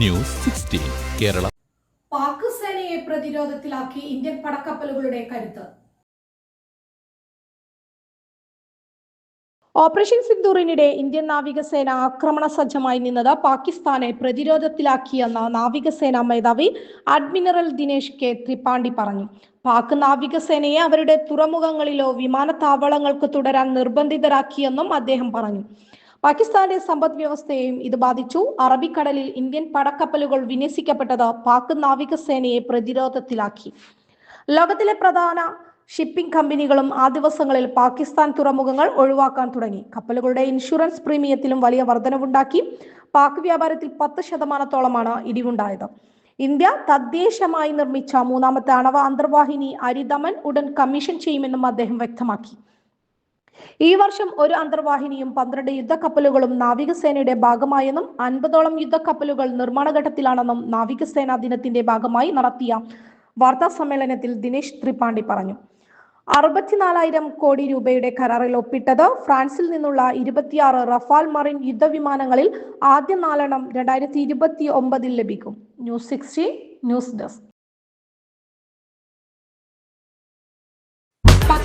News sixteen Kerala. Pak സേനയെ പ്രതിരോധത്തിലാക്കി Indian പടക്കപ്പലുകളുടെ കരുത്ത്. Operation സിന്ദൂറിനിടെ Indian നാവികസേന ആക്രമണ സജ്ജമായി നിന്നത് പാകിസ്ഥാനെ പ്രതിരോധത്തിലാക്കിയെന്ന് നാവികസേനാ മേധാവി അഡ്മിറൽ ദിനേശ് കെ ത്രിപാഠി പറഞ്ഞു. പാക് നാവികസേനയെ അവരുടെ തുറമുഖങ്ങളിലോ വിമാനത്താവളങ്ങൾക്ക് തുടരാൻ നിർബന്ധിതരാക്കിയെന്നും അദ്ദേഹം പറഞ്ഞു. പാകിസ്ഥാന്റെ സമ്പദ് വ്യവസ്ഥയെയും ഇത് ബാധിച്ചു. അറബിക്കടലിൽ ഇന്ത്യൻ പടക്കപ്പലുകൾ വിന്യസിക്കപ്പെട്ടത് പാക് നാവികസേനയെ പ്രതിരോധത്തിലാക്കി. ലോകത്തിലെ പ്രധാന ഷിപ്പിംഗ് കമ്പനികളും ആ ദിവസങ്ങളിൽ പാകിസ്ഥാൻ തുറമുഖങ്ങൾ ഒഴിവാക്കാൻ തുടങ്ങി. കപ്പലുകളുടെ ഇൻഷുറൻസ് പ്രീമിയത്തിലും വലിയ വർധനവുണ്ടാക്കി. പാക് വ്യാപാരത്തിൽ പത്ത് ശതമാനത്തോളമാണ് ഇടിവുണ്ടായത്. ഇന്ത്യ തദ്ദേശമായി നിർമ്മിച്ച മൂന്നാമത്തെ അണവ അന്തർവാഹിനി അരിദമൻ ഉടൻ കമ്മീഷൻ ചെയ്യുമെന്നും അദ്ദേഹം വ്യക്തമാക്കി. ഈ വർഷം ഒരു അന്തർവാഹിനിയും പന്ത്രണ്ട് യുദ്ധക്കപ്പലുകളും നാവികസേനയുടെ ഭാഗമായെന്നും അൻപതോളം യുദ്ധക്കപ്പലുകൾ നിർമ്മാണഘട്ടത്തിലാണെന്നും നാവികസേനാ ദിനത്തിന്റെ ഭാഗമായി നടത്തിയ വാർത്താ സമ്മേളനത്തിൽ ദിനേശ് ത്രിപാണ്ഡി പറഞ്ഞു. അറുപത്തിനാലായിരം കോടി രൂപയുടെ കരാറിൽ ഒപ്പിട്ടത് ഫ്രാൻസിൽ നിന്നുള്ള ഇരുപത്തിയാറ് റഫാൽ മറിൻ യുദ്ധവിമാനങ്ങളിൽ ആദ്യ നാലെണ്ണം രണ്ടായിരത്തി ഇരുപത്തി ഒമ്പതിൽ ലഭിക്കും. News sixteen news desk.